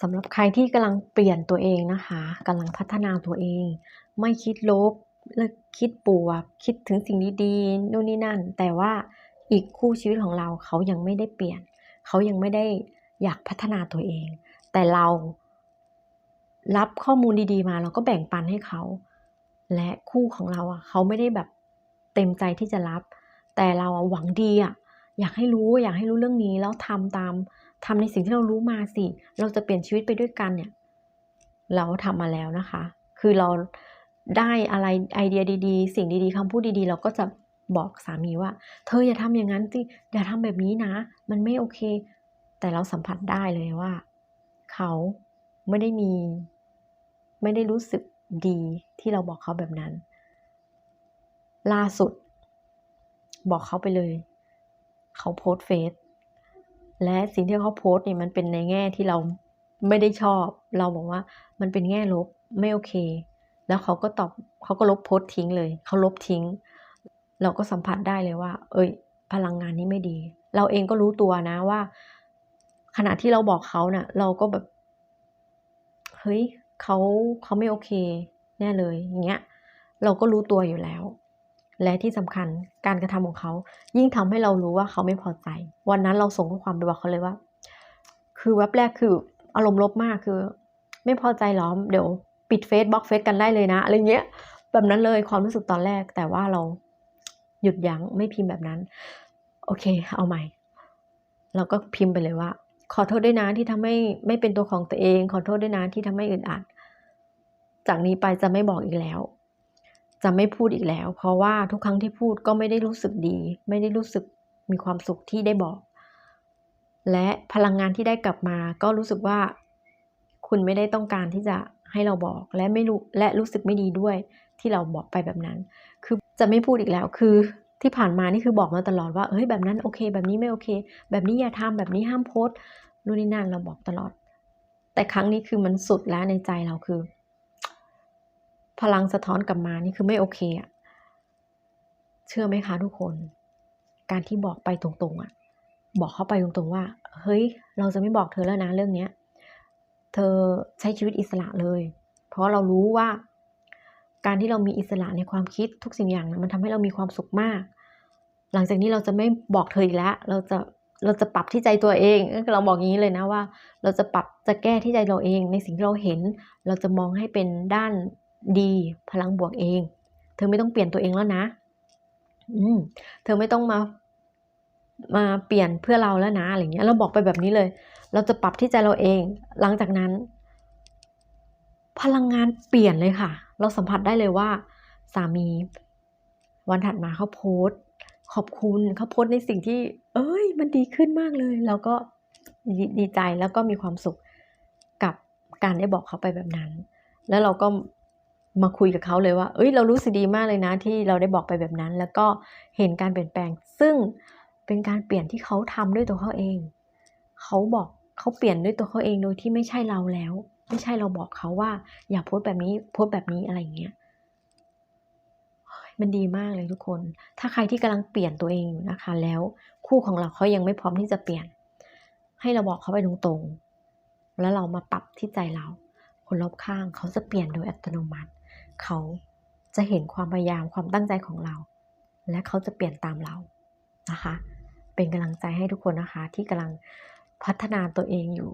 สำหรับใครที่กำลังเปลี่ยนตัวเองนะคะกำลังพัฒนาตัวเอง ไม่คิดลบเลิกคิดบวก คิดถึงสิ่งดีๆนู่นนี่นั่น แต่ว่าอีกคู่ชีวิตของเราเขายังไม่ได้เปลี่ยน เขายังไม่ได้อยากพัฒนาตัวเอง แต่เรารับข้อมูลดีๆมาเราก็แบ่งปันให้เขา และคู่ของเราอะเขาไม่ได้แบบเต็มใจที่จะรับ แต่เราหวังดีอะอยากให้รู้อยากให้รู้เรื่องนี้แล้วทำตาม ทำในสิ่งที่เรารู้มาสิ เราจะเปลี่ยนชีวิตไปด้วยกันเนี่ย เราทำมาแล้วนะคะ คือเราได้อะไรไอเดียดี ๆ สิ่งดีๆคำพูดดีๆ เราก็จะบอกสามีว่า เธออย่าทำอย่างนั้นสิอย่าทำแบบนี้นะ มันไม่โอเค แต่เราสัมผัสได้เลยว่า เขาไม่ได้มี ไม่ได้รู้สึกดีที่เราบอกเขาแบบนั้น ล่าสุด บอกเขาไปเลย เขาโพสเฟซ และสิ่งที่เขาโพสต์เนี่ยมันเป็นในแง่ที่เราไม่ได้ชอบ เราบอกว่ามันเป็นแง่ลบไม่โอเค แล้วเขาก็ตอบเขาก็ลบโพสต์ทิ้งเลย เขาลบทิ้ง เราก็สัมผัสได้เลยว่า เอ้ย พลังงานนี้ไม่ดี เราเองก็รู้ตัวนะว่า ขณะที่เราบอกเขาเนะ่ะ เราก็แบบเฮ้ยเขาเขาไม่โอเค แน่เลยอย่างเงี้ย เราก็รู้ตัวอยู่แล้ว และที่สำคัญการกระทำของเขา ยิ่งทำให้เรารู้ว่าเขาไม่พอใจ วันนั้นเราส่งข้อความไปบอกเขาเลยว่า คือแว็บแรกคืออารมณ์ลบมากคือ ไม่พอใจหรอเดี๋ยวปิดเฟซบล็อกเฟซกันได้เลยนะอะไรเงี้ย แบบนั้นเลยความรู้สึกตอนแรก แต่ว่าเราหยุดยั้งไม่พิมพ์แบบนั้น โอเค เอาใหม่ เราก็พิมพ์ไปเลยว่า ขอโทษด้วยนะที่ทำให้ไม่เป็นตัวของตัวเอง ขอโทษด้วยนะที่ทำให้อึดอัดจากนี้ไปจะไม่บอกอีกแล้ว จะไม่พูดอีกแล้ว เพราะว่าทุกครั้งที่พูดก็ไม่ได้รู้สึกดี ไม่ได้รู้สึกมีความสุขที่ได้บอก และพลังงานที่ได้กลับมาก็รู้สึกว่า คุณไม่ได้ต้องการที่จะให้เราบอกและไม่รู้และรู้สึกไม่ดีด้วยที่เราบอกไปแบบนั้น คือจะไม่พูดอีกแล้วคือที่ผ่านมานี่คือบอกมาตลอดว่าเฮ้ยแบบนั้นโอเค แบบนี้ไม่โอเค แบบนี้อย่าทำแบบนี้ห้ามโพสต์นู่นนี่นั่นเราบอกตลอด แต่ครั้งนี้คือมันสุดแล้วในใจเราคือ พลังสะท้อนกลับมานี่คือไม่โอเคอะเชื่อไหมคะทุกคน การที่บอกไปตรงๆอะบอกเขาไปตรงๆว่า เฮ้ย เราจะไม่บอกเธอแล้วนะเรื่องเนี้ย เธอใช้ชีวิตอิสระเลย เพราะเรารู้ว่า การที่เรามีอิสระในความคิดทุกสิ่งอย่างนะมันทำให้เรามีความสุขมาก หลังจากนี้เราจะไม่บอกเธออีกแล้ว เราจะเราจะปรับที่ใจตัวเองเราบอกอย่างนี้เลยนะว่า เราจะปรับจะแก้ที่ใจเราเอง ในสิ่งที่เราเห็น เราจะมองให้เป็นด้าน ดีพลังบวกเอง เธอไม่ต้องเปลี่ยนตัวเองแล้วนะ อืม เธอไม่ต้องมามาเปลี่ยนเพื่อเราแล้วนะอะไรเงี้ย เราบอกไปแบบนี้เลย เราจะปรับที่ใจเราเอง หลังจากนั้น พลังงานเปลี่ยนเลยค่ะ เราสัมผัสได้เลยว่า สามี วันถัดมาเขาโพสต์ขอบคุณเขาโพสต์ในสิ่งที่ เอ้ย มันดีขึ้นมากเลย แล้วก็ดดีใจแล้วก็มีความสุขกับการได้บอกเขาไปแบบนั้น แล้วเราก็ มาคุยกับเขาเลยว่า เอ้ย เรารู้สึกดีมากเลยนะที่เราได้บอกไปแบบนั้น แล้วก็เห็นการเปลี่ยนแปลง ซึ่งเป็นการเปลี่ยนที่เขาทำด้วยตัวเขาเอง เขาบอกเขาเปลี่ยนด้วยตัวเขาเองโดยที่ไม่ใช่เราแล้ว ไม่ใช่เราบอกเขาว่า อย่าโพสต์แบบนี้โพสต์แบบนี้อะไรอย่างเงี้ย มันดีมากเลยทุกคน ถ้าใครที่กำลังเปลี่ยนตัวเองอยู่นะคะ แล้วคู่ของเราเขายังไม่พร้อมที่จะเปลี่ยน ให้เราบอกเขาไปตรงๆ แล้วเรามาปรับที่ใจเรา คนรอบข้างเขาจะเปลี่ยนโดยอัตโนมัติ เขาจะเห็นความพยายามความตั้งใจของเรา และเขาจะเปลี่ยนตามเรานะคะ เป็นกำลังใจให้ทุกคนนะคะที่กำลังพัฒนาตัวเองอยู่